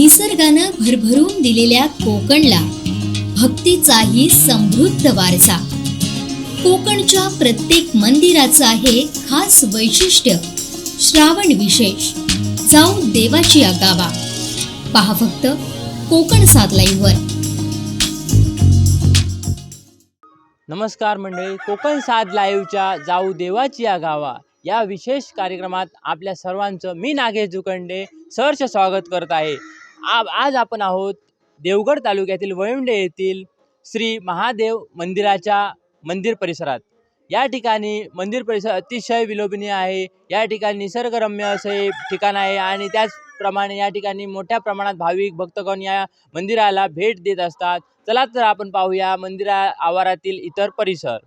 निसर्गानं भरभरून दिलेल्या कोकणला भक्तीचाही समृद्ध वारसा. कोकणच्या प्रत्येक मंदिराचं आहे खास वैशिष्ट्य श्रावण विशेष. जाऊ देवाची आगावा. पहा फक्त कोकण सात लाईव्हवर नमस्कार मंडळी कोकण सात लाईव्हच्या जाऊ देवाची आगावा या विशेष कार्यक्रमात आपल्या सर्वांचं मी नागेश जुकंडे सहर्ष स्वागत करत आहे. आ आज आपण आहोत देवगड तालुक्यातील वळिंडे येथील श्री महादेव मंदिराच्या मंदिर परिसरात. या ठिकाणी मंदिर परिसर अतिशय विलोभनीय आहे. या ठिकाणी निसर्गरम्य असे ठिकाण आहे आणि त्याचप्रमाणे या ठिकाणी मोठ्या प्रमाणात भाविक भक्तगण या मंदिराला भेट देत असतात. चला तर आपण पाहूया मंदिरा आवारातील इतर परिसर.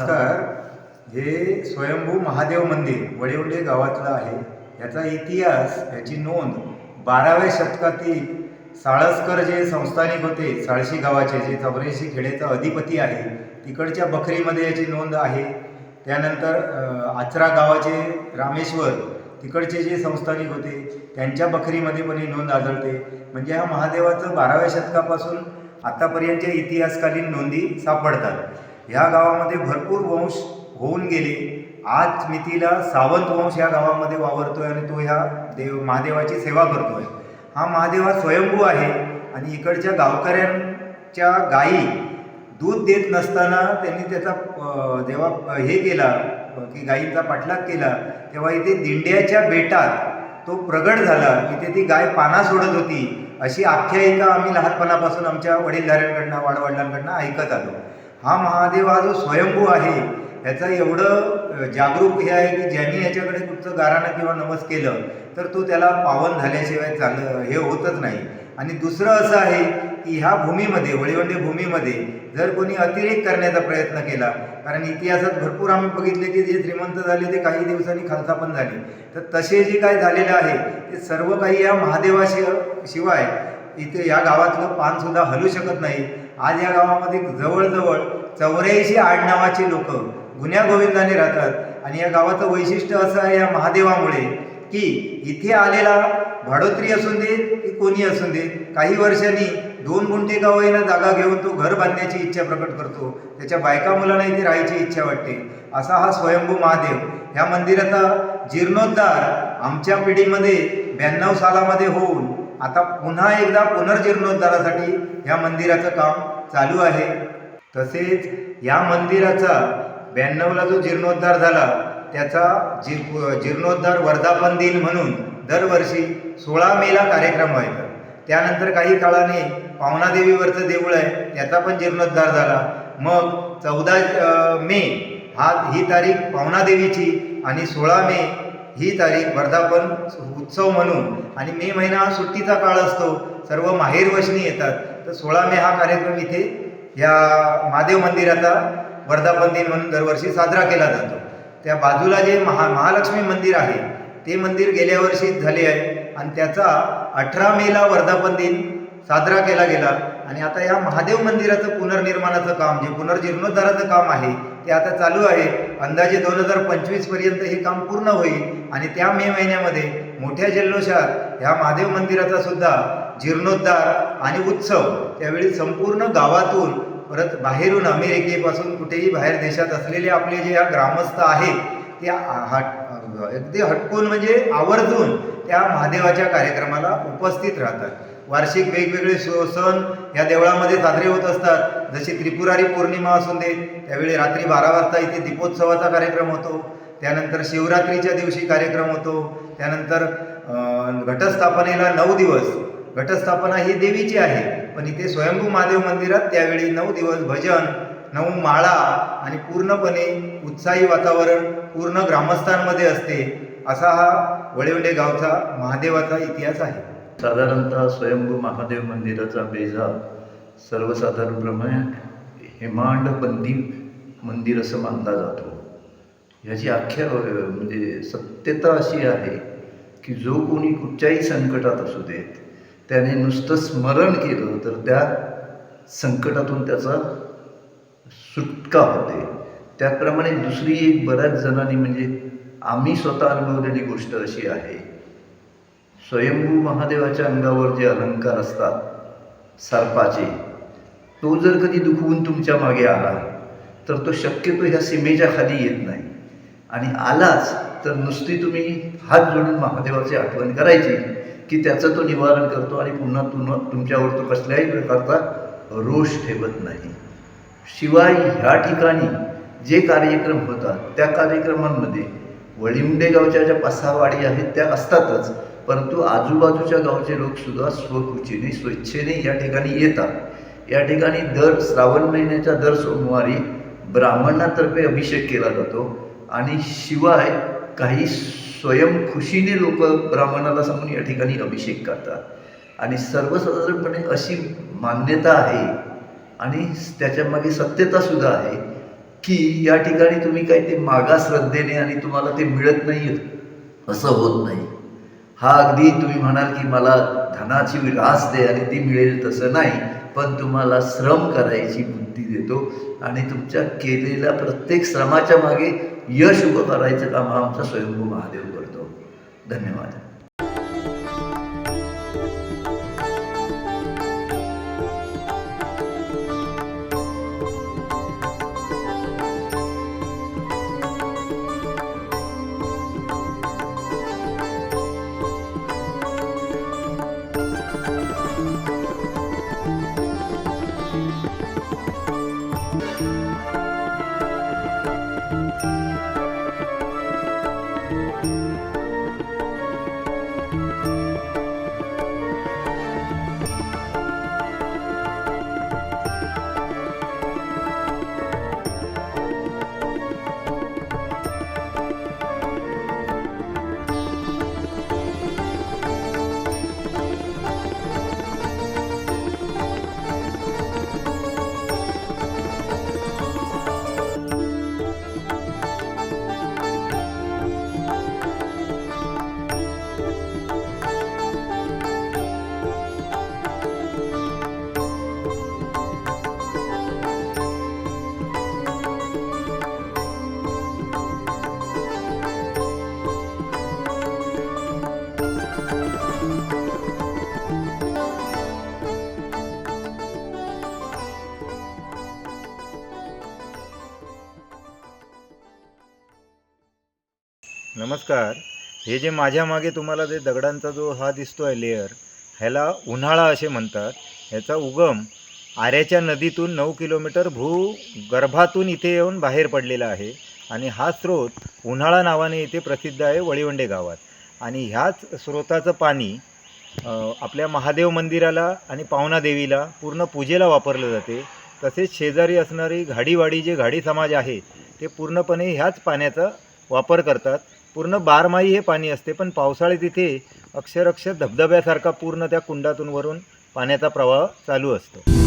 नमस्कार. हे स्वयंभू महादेव मंदिर वडिवडे गावातलं आहे. याचा इतिहास याची नोंद बाराव्या शतकातील साळसकर जे संस्थानिक होते साळशी गावाचे जे चौऱ्याऐंशी खेड्याचा अधिपती आहे तिकडच्या बखरीमध्ये याची नोंद आहे. त्यानंतर आचरा गावाचे रामेश्वर तिकडचे जे संस्थानिक होते त्यांच्या बखरीमध्ये पण ही नोंद आढळते. म्हणजे हा महादेवाचं बाराव्या शतकापासून आतापर्यंतच्या इतिहासकालीन नोंदी सापडतात. ह्या गावामध्ये भरपूर वंश होऊन गेले. आज मितीला सावंत वंश या गावामध्ये वावरतोय आणि तो ह्या देव महादेवाची सेवा करतोय. हा महादेव हा स्वयंभू आहे आणि इकडच्या गावकऱ्यांच्या गायी दूध देत नसताना त्यांनी त्याचा जेव्हा हे केला की गायींचा पाठलाग केला तेव्हा इथे दिंड्याच्या बेटात तो प्रगट झाला. इथे ती गाय पाना सोडत होती. अशी आख्यायिका आम्ही लहानपणापासून आमच्या वडीलधाऱ्यांकडनं वाडवडिलांकडनं ऐकत आलो. हा महादेव हा जो स्वयंभू आहे ह्याचं एवढं जागरूक हे आहे की ज्यांनी याच्याकडे कुठचं गाराणं किंवा नमस केलं तर तो त्याला पावन झाल्याशिवाय चाल हे होतच नाही. आणि दुसरं असं आहे की ह्या भूमीमध्ये वळीवंडे भूमीमध्ये जर कोणी अतिरेक करण्याचा प्रयत्न केला कारण इतिहासात भरपूर आम्ही बघितले की जे श्रीमंत झाले ते काही दिवसांनी खालसा पण झाले. तर तसे जे काय झालेलं आहे ते सर्व काही या महादेवाशि शिवाय इथे या गावातलं पानसुद्धा हलू शकत नाही. आज या गावामध्ये जवळजवळ चौऱ्याऐंशी आडनावाची लोक गुन्ह्यागोविंदाने राहतात. आणि या गावाचं वैशिष्ट्य असं आहे या महादेवामुळे की इथे आलेला भाडोत्री असून दे की कोणी असून दे काही वर्षांनी दोन गुंठे का होईना जागा घेऊन तो घर बांधण्याची इच्छा प्रकट करतो. त्याच्या बायका मुलांना इथे राहायची इच्छा वाटते. असा हा स्वयंभू महादेव. ह्या मंदिराचा जीर्णोद्धार आमच्या पिढीमध्ये ब्याण्णव सालामध्ये होऊन आता पुन्हा एकदा पुनर्जीर्णोद्धारासाठी ह्या मंदिराचं काम चालू आहे. तसेच या मंदिराचा ब्याण्णवला जो जीर्णोद्धार झाला त्याचा जी जीर्णोद्धार वर्धापन दिन म्हणून दरवर्षी सोळा मेला कार्यक्रम व्हायचा. त्यानंतर काही काळाने पावनादेवीवरचं देऊळ आहे त्याचा पण जीर्णोद्धार झाला. मग चौदा मे हा ही तारीख पावनादेवीची आणि सोळा मे ही तारीख वर्धापन उत्सव म्हणून आणि मे महिना हा सुट्टीचा काळ असतो सर्व माहेर वशनी येतात. तर सोळा मे हा कार्यक्रम इथे या महादेव मंदिराचा वर्धापन दिन म्हणून दरवर्षी साजरा केला जातो. त्या बाजूला जे महा महालक्ष्मी मंदिर आहे ते मंदिर गेल्या वर्षीच झाले आहे आणि त्याचा अठरा मेला वर्धापन दिन साजरा केला गेला. आणि आता या महादेव मंदिराचं पुनर्निर्माणाचं काम जे पुनर्जीर्णोद्धाराचं काम आहे ते आता चालू आहे. अंदाजे दोन हजार पंचवीसपर्यंत हे काम पूर्ण होईल. आणि त्या मे महिन्यामध्ये मोठ्या जल्लोषात ह्या महादेव मंदिराचा सुद्धा जीर्णोद्धार आणि उत्सव त्यावेळी संपूर्ण गावातून परत बाहेरून अमेरिकेपासून कुठेही बाहेर देशात असलेले आपले जे या ग्रामस्थ आहेत ते हट अगदी हटकून म्हणजे आवर्जून त्या महादेवाच्या कार्यक्रमाला उपस्थित राहतात. वार्षिक वेगवेगळे सण या देवळामध्ये साजरे होत असतात. जशी त्रिपुरारी पौर्णिमा असून दे त्यावेळी रात्री बारा वाजता इथे दीपोत्सवाचा कार्यक्रम होतो. त्यानंतर शिवरात्रीच्या दिवशी कार्यक्रम होतो. त्यानंतर घटस्थापनेला नऊ दिवस. घटस्थापना ही देवीची आहे पण इथे स्वयंभू महादेव मंदिरात त्यावेळी नऊ दिवस भजन नऊ माळा आणि पूर्णपणे उत्साही वातावरण पूर्ण ग्रामस्थांमध्ये असते. असा हा वळेवडे गावचा महादेवाचा इतिहास आहे. साधारणतः स्वयंभू महादेव मंदिराचा बेजा सर्वसाधारणप्रमाणे हेमांडबंदी मंदिर असं मानला जातो. ह्याची आख्या म्हणजे सत्यता अशी आहे की जो कोणी कुठच्याही संकटात असू देत त्याने नुसतं स्मरण केलं तर त्या संकटातून त्याचा सुटका होते. त्याचप्रमाणे दुसरी एक बऱ्याच जणांनी म्हणजे आम्ही स्वतः अनुभवलेली गोष्ट अशी आहे स्वयंभू महादेवाच्या अंगावर जे अलंकार असतात सर्पाचे तो जर कधी दुखवून तुमच्या मागे आला तर तो शक्यतो ह्या सीमेच्या खाली येत नाही. आणि आलाच तर नुसती तुम्ही हात जोडून महादेवाची आठवण करायची की त्याचं तो निवारण करतो आणि पुन्हा तुम तुमच्यावर तो कसल्याही प्रकारचा रोष ठेवत नाही. शिवाय ह्या ठिकाणी जे कार्यक्रम होतात त्या कार्यक्रमांमध्ये वळिवंडे गावच्या ज्या पसावाडी आहेत त्या असतातच. परंतु आजूबाजूच्या गावचे लोकसुद्धा स्वखुचीने स्वेच्छेने या ठिकाणी येतात. या ठिकाणी दर श्रावण महिन्याच्या दर सोमवारी ब्राह्मणातर्फे अभिषेक केला जातो आणि शिवाय काही स्वयंखुशीने लोक ब्राह्मणाला सांगून या ठिकाणी अभिषेक करतात. आणि सर्वसाधारणपणे अशी मान्यता आहे आणि त्याच्यामागे सत्यता सुद्धा आहे की या ठिकाणी तुम्ही काही ते मागास श्रद्धेने आणि तुम्हाला ते मिळत नाही असं होत नाही. हा अगदी तुम्ही म्हणाल की मला धनाची रास दे आणि ती मिळेल तसं नाही पण तुम्हाला श्रम करायची बुद्धी देतो आणि तुमच्या केलेल्या प्रत्येक श्रमाच्या मागे यश उभं करायचं काम हा आमचा स्वयंभू महादेव करतो. धन्यवाद. नमस्कार. हे जे माझ्या मागे तुम्हाला जे दगडांचा जो हा दिसतो आहे लेअर ह्याला उन्हाळा असे म्हणतात. ह्याचा उगम आऱ्याच्या नदीतून नऊ किलोमीटर भूगर्भातून इथे येऊन बाहेर पडलेला आहे. आणि हा स्रोत उन्हाळा नावाने इथे प्रसिद्ध आहे वळीवंडे गावात. आणि ह्याच स्रोताचं पाणी आपल्या महादेव मंदिराला आणि पावना देवीला पूर्ण पूजेला वापरलं जाते. तसेच शेजारी असणारी घाडीवाडी जे घाडी समाज आहे ते पूर्णपणे ह्याच पाण्याचा वापर करतात. पूर्ण बारमाही हे पाणी असते पण पावसाळ्यात इथे अक्षरशः धबधब्यासारखा पूर्ण त्या कुंडातून वरून पाण्याचा प्रवाह चालू असतो.